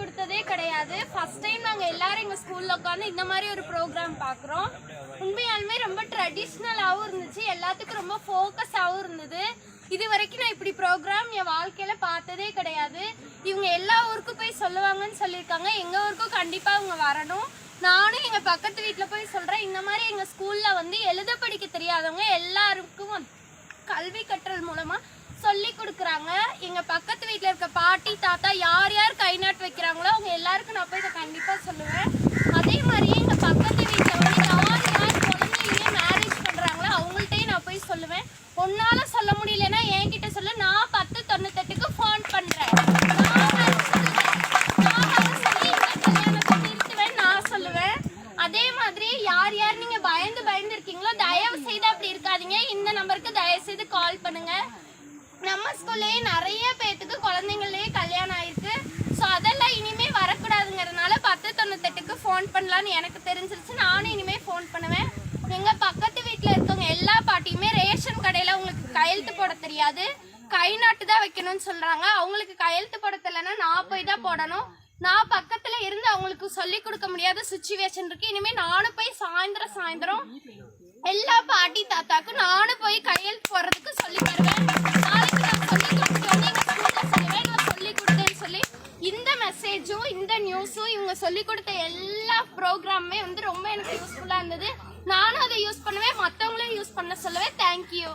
கொடுத்ததே கிடையாது. First time நாங்க எல்லாரும் எங்க ஸ்கூல்ல உட்காந்து இந்த மாதிரி ஒரு ப்ரோக்ராம் பாக்குறோம் உண்மையாலுமே ரொம்ப ட்ரெடிஷ்னலாகவும் இருந்துச்சு. எல்லாத்துக்கும் ரொம்ப ஃபோக்கஸாகவும் இருந்தது. இது வரைக்கும் நான் இப்படி ப்ரோக்ராம் என் வாழ்க்கையில பார்த்ததே கிடையாது. இவங்க எல்லா ஊருக்கும் போய் சொல்லுவாங்கன்னு சொல்லியிருக்காங்க. எங்க ஊருக்கும் கண்டிப்பா அவங்க வரணும். நானும் எங்க பக்கத்து வீட்டில் போய் சொல்றேன் இந்த மாதிரி எங்க ஸ்கூல்ல வந்து எழுத படிக்க தெரியாதவங்க எல்லாருக்கும் கல்வி கற்றல் மூலமா சொல்லி கொடுக்குறாங்க. எங்க பக்கத்து வீட்டில் இருக்க பாட்டி தாத்தா யார் யார் கை நாட்டு வைக்கிறாங்களோ அவங்க எல்லாருக்கும் நான் போய் இதை கண்டிப்பா சொல்லுவேன். அதே மாதிரியே எங்கள் பக்கத்து வீட்டில் வந்து யார் யார் குழந்தையிலேயே மேரேஜ் பண்றாங்களோ அவங்கள்ட்டயும் நான் போய் சொல்லுவேன். உன்னால சொல்ல முடியலன்னா என்கிட்ட சொல்ல. நான் பத்து தொண்ணூத்தெட்டுக்கு ஃபோன் பண்றேன். நான் சொல்லுவேன். அதே மாதிரி யார் யார் நீங்க பயந்து பயந்து இருக்கீங்களோ தயவு செய்து அப்படி இருக்காதீங்க. இந்த நம்பருக்கு தயவு செய்து கால் பண்ணுங்க. நம்ம ஸ்கூல்லயே நிறைய பேத்துக்கு குழந்தைங்களே ஃபோன் பண்ணலான்னு எனக்கு தெரிஞ்சிருச்சு. நானும் இனிமேல் ஃபோன் பண்ணுவேன். எங்கள் பக்கத்து வீட்டில் இருக்கவங்க எல்லா பாட்டியுமே ரேஷன் கடையில் உங்களுக்கு கையெழுத்து போட தெரியாது. கை நாட்டு தான் வைக்கணும்னு சொல்கிறாங்க அவங்களுக்கு கையெழுத்து போட தெரியலன்னா நான் போய் தான் போடணும். நான் பக்கத்தில் இருந்து அவங்களுக்கு சொல்லி கொடுக்க முடியாத சுச்சுவேஷன் இருக்கு. இனிமேல் நானும் போய் சாயந்தரம் சாயந்தரம் எல்லா பாட்டி தாத்தாக்கும் நானும் போய் கையெழுத்து போடுறதுக்கு சொல்லி தரேன். இந்த மெசேஜும் இந்த நியூஸும் இவங்க சொல்லி கொடுத்த எல்லா ப்ரோக்ராமுமே வந்து ரொம்ப எனக்கு யூஸ்ஃபுல்லா இருந்தது. நானும் அதை யூஸ் பண்ணுவேன் மற்றவங்களையும் யூஸ் பண்ண சொல்லுவேன் தேங்க்யூ